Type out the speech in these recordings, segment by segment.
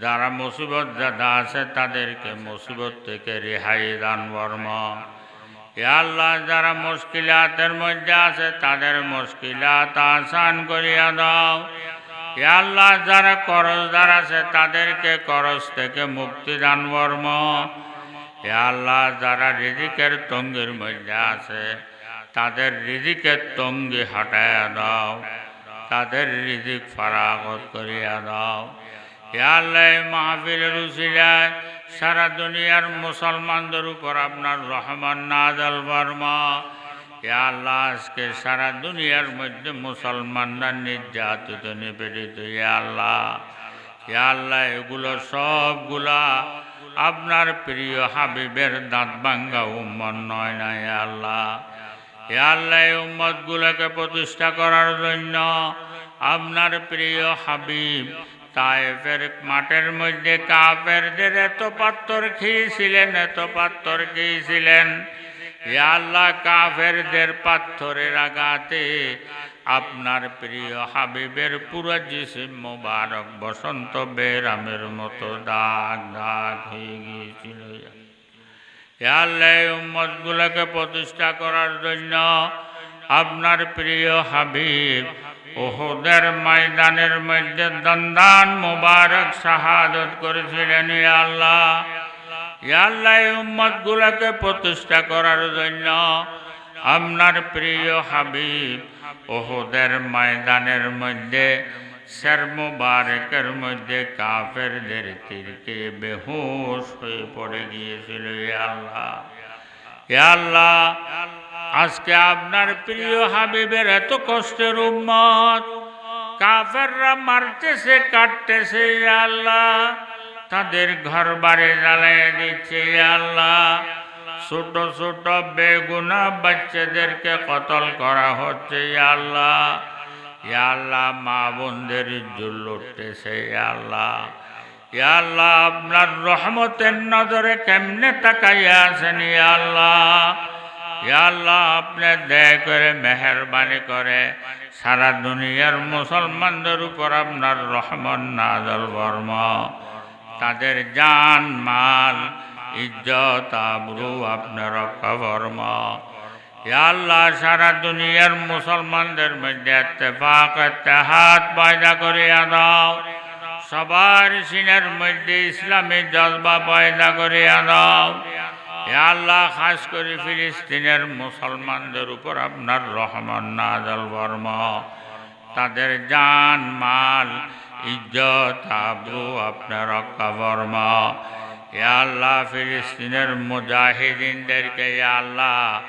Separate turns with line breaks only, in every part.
যারা মুসিবত দাদা আছে তাদেরকে মুসিবত থেকে রেহাই দান বর্ম আল্লাহ যারা মুশকিলাতের মধ্যে আছে, তাদের মুশকিলাত আসান করিয়া দাও। আল্লাহ যারা করজদার আছে, তাদেরকে করজ থেকে মুক্তি দান বর্ম আল্লাহ যারা রিজিকের তঙ্গির মধ্যে আছে, তাদের রিজিকের তঙ্গি হটাইয়া দাও। তাদের রিজিক ফারাগত করিয়া দাও। আল্লাহ মাহফিলের উসিলায় সারা দুনিয়ার মুসলমানদের উপর আপনার রহমান নাজল বর্মা আল্লাহ, আজকে সারা দুনিয়ার মধ্যে মুসলমানরা নির্যাতিত, নিপীড়িত আল্লাহ। আল্লাহ, এগুলো সবগুলা আপনার প্রিয় হাবিবের দাঁত ভাঙ্গা উম্মন নয় না আল্লাহ। আল্লাহ উম্মতগুলোকে প্রতিষ্ঠা করার জন্য আপনার প্রিয় হাবিব তায়েফের মাঠের মধ্যে কাফেরদের এত পাত্তর খেয়েছিলেন, এত পাত্তর খেয়েছিলেন। আল্লাহ, কাফেরদের পাথরের আঘাতে আপনার প্রিয় হাবিবের পুরো জিসিম মোবারক বসন্ত বেরামের মতো দাগ দাগ হয়ে গিয়েছিল। আল্লাহ উম্মতগুলোকে প্রতিষ্ঠা করার জন্য আপনার প্রিয় হাবিব ওহদের ময়দানের মধ্যে দন্দান মোবারক শাহাদত করেছিলেন আল্লাহ। আল্লাহ উম্মতগুলোকে প্রতিষ্ঠা করার জন্য আপনার প্রিয় হাবিব ওহদের ময়দানের মধ্যে, শের মুবারকের মধ্যে কাফেরদের তীরকে বেহুশ হয়ে পড়ে গিয়েছিল আল্লাহ। আল্লাহ আজকে আপনার প্রিয় হাবিবের এত কষ্টের উম্মত। কাফেররা মারতেছে, কাটতেছে আল্লাহ। তাদের ঘর বাড়ি জ্বালিয়ে দিচ্ছে আল্লাহ। ছোট ছোট বেগুনা বাচ্চাদেরকে কতল করা হচ্ছে আল্লাহ। আল্লাহ, মা বোনদের জুল এ আল্লাহ। আল্লাহ, আপনার রহমতের নজরে কেমনে তাকাইয়া আছেন আল্লাহ। আল্লাহ, আপনি দয়া করে মেহরবানি করে সারা দুনিয়ার মুসলমানদের উপর আপনার রহমান নাজল বর্ম। তাদের জান, মাল, ইজ্জত, আবরু আপনার বর্ম। আল্লাহ, সারা দুনিয়ার মুসলমানদের মধ্যে ইত্তেফাক, ইত্তেহাদ পয়দা করিয়া দাও। সবার সিনের মধ্যে ইসলামী জজবা পয়দা করিয়া দাও। আল্লাহ, খাস করে ফিলিস্তিনের মুসলমানদের উপর আপনার রহমান নাজল বর্ম তাদের জান, মাল, ইজ্জত আবরু আপনার বর্ম এ আল্লাহ, ফিলিস্তিনের মুজাহিদিনদেরকে আল্লাহ,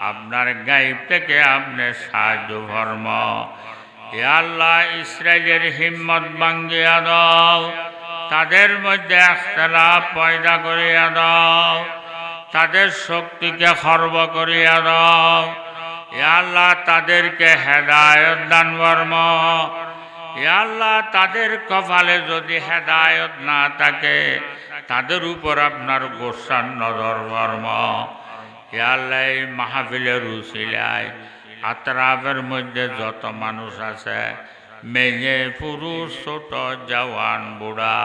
আপনার গাইব থেকে আপনি সাহায্য ভর্ম এ আল্লাহ ইসরায়েলের হিম্মত ভাঙ্গিয়া দাও। তাদের মধ্যে একতলাপ পয়দা করিয়া দাও। তাদের শক্তিকে খর্ব করিয়া দাও। আল্লাহ, তাদেরকে হেদায়ত দান বর্ম আল্লাহ, তাদের কপালে যদি হেদায়ত না থাকে, তাদের উপর আপনার গোসার নজর বর্ম আল্লাহ, এই মাহফিলের উচিলায় আতরাফের মধ্যে যত মানুষ আছে, মেয়ে, পুরুষ, ছোট, জওয়ান, বুড়া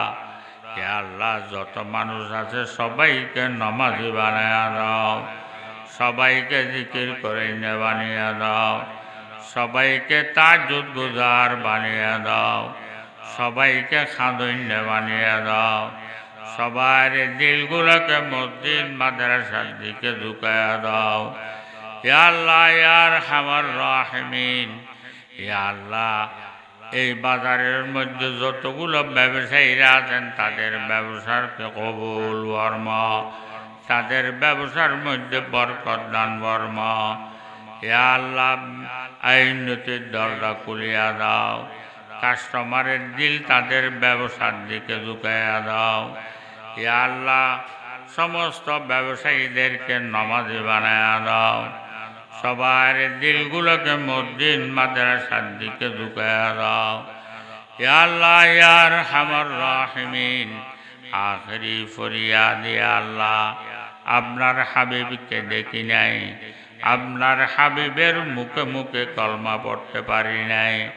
এ আল্লাহ, যত মানুষ আছে সবাইকে নমাজি বানায়া দাও। সবাইকে জিকির করে বানিয়ে দাও। সবাইকে তাজুদ গুজার বানিয়ে দাও। সবাইকে খাদন্য বানিয়ে দাও। সবার দিলগুলোকে মসজিদ, মাদ্রাসার দিকে ঝুঁকায়া দাও। আল্লাহ ইয়ার হামার রাহমিন। আল্লাহ এই বাজারের মধ্যে যতগুলো ব্যবসায়ীরা আছেন, তাদের ব্যবসারকে কবুল বর্মা? তাদের ব্যবসার মধ্যে বরকত দান বর্ম। আল্লাহ আইনতির দরজা খুলিয়া দাও। কাস্টমারের দিল তাদের ব্যবসার দিকে ঝুঁকাইয়া দাও। আল্লাহ, সমস্ত ব্যবসায়ীদেরকে নমাজি বানায়া দাও। সবার দিলগুলোকে মসজিদ, মাদ্রাসার দিকে ঝুঁকাইয়া দাও। আল্লাহ ইয়ার হামর রাহিমিন। আখরি ফরিয়াদ আল্লাহ, আপনার হাবিবকে দেখি নাই। আপনার হাবিবের মুখে মুখে কলমা পড়তে পারি নাই।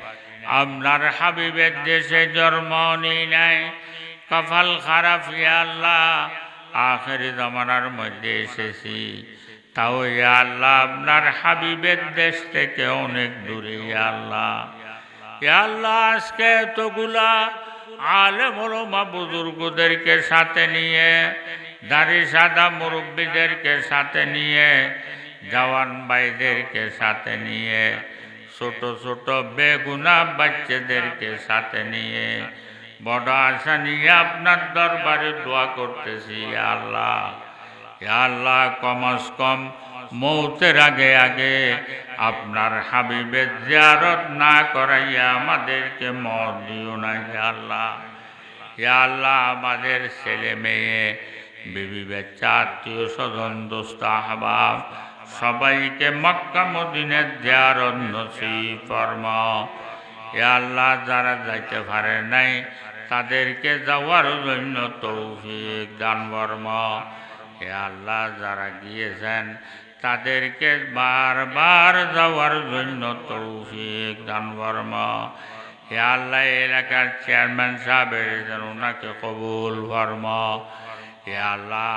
আপনার হাবিবের দেশে জন্ম নিই নাই। কপাল খারাপ আল্লাহ, আখেরি জমানার মধ্যে এসেছি। তাও আল্লাহ, আপনার হাবিবের দেশ থেকে অনেক দূরে আল্লাহ। আল্লাহ, আজকে এতগুলা আলেম ওলমা বুজুর্গদেরকে সাথে নিয়ে দাড়ি সাদা মুরব্বীদেরকে সাথে নিয়ে, জওয়ান ভাইদেরকে সাথে নিয়ে, ছোট ছোট বেগুনা বাচ্চাদেরকে সাথে নিয়ে, বড় আশা নিয়ে আপনার দরবারে দোয়া করতেছি আল্লাহ। আল্লাহ কমস কম মৌতের আগে আগে আপনার হাবিবের জিয়ারত না করাইয়া আমাদেরকে মত দিও না আল্লাহ। আল্লাহ, আমাদের ছেলে মেয়ে, বিবি বাচ্চা, আত্মীয় স্বজন, দোস্ত, আহবাব, সবাইকে মক্কা মদিনের জিয়ারত নসিব ফরমা। ইয়া আল্লাহ, যারা যাইতে পারে নাই, তাদেরকে যাওয়ার জন্য তৌফিক দান বর্মা হে আল্লাহ, যারা গিয়েছেন তাদেরকে বারবার যাওয়ার জন্য তৌফিক দান বর্মা হে আল্লাহ এলাকার চেয়ারম্যান সাহেব ওনাকে কবুল বর্মা হে আল্লাহ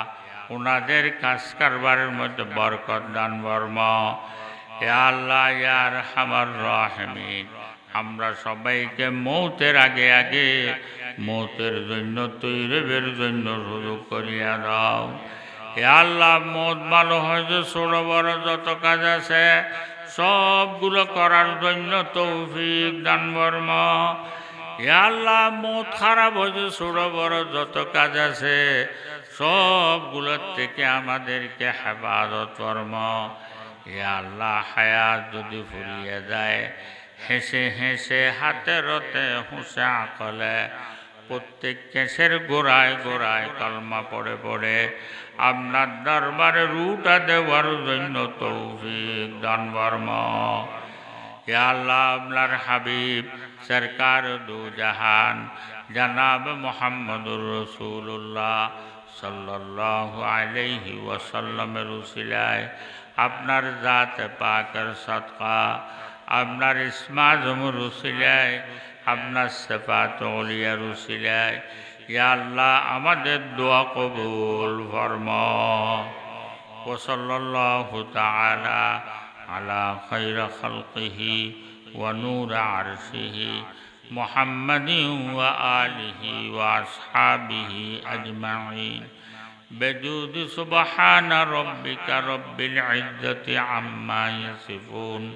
ওনাদের কাজ কারবারের মধ্যে বরকত দান বর্মা হে আল্লাহ ইয়ার হামার রাহমিন, আমরা সবাইকে মৌতের আগে আগে মৌতের জন্য তৈরবের জন্য সুযোগ করিয়া দাও। হে আল্লাহ মত ভালো হয়েছে ছোট বড় যত কাজ আছে, সবগুলো করার জন্য তৌফিক দান বর্ম আল্লাহ মত খারাপ হয়েছে ছোট বড় যত কাজ আছে সবগুলোর থেকে আমাদেরকে হেফাজত কর্ম। হে আল্লাহ, হায়াত যদি ফুরিয়ে যায়, হেসে হেসে হাতে রতে হুঁসে আকলে প্রত্যেক কেসের গোড়ায় গোড়ায় কলমা পড়ে পড়ে। আপনার দরবারে রুটা দেওয়ার জন্য তৌফিক দান বর্ম। আল্লাহ, আপনার হাবিব, সরকার দু জাহান, জনাব মোহাম্মদুর রসুল্লাহ সাল্লাহ আলহি ওয়াসাল্লামের উসিলায়। আপনার জাত পাকের সৎকা আপনার ইসমা জমুর উসিলায়। আপনার সেফাত অলিয়ার উসিলায় ইয়া আল্লাহ আমাদের দোয়া কবুল ফরম ওসল্লাহু তাআলা আলা খৈর খালকিহি ওয়া নূর আরশিহি মুহাম্মাদিন ওয়া আলিহি ওয়া আসহাবিহি আজমাইন بجود سبحان ربك رب العزة عما يصفون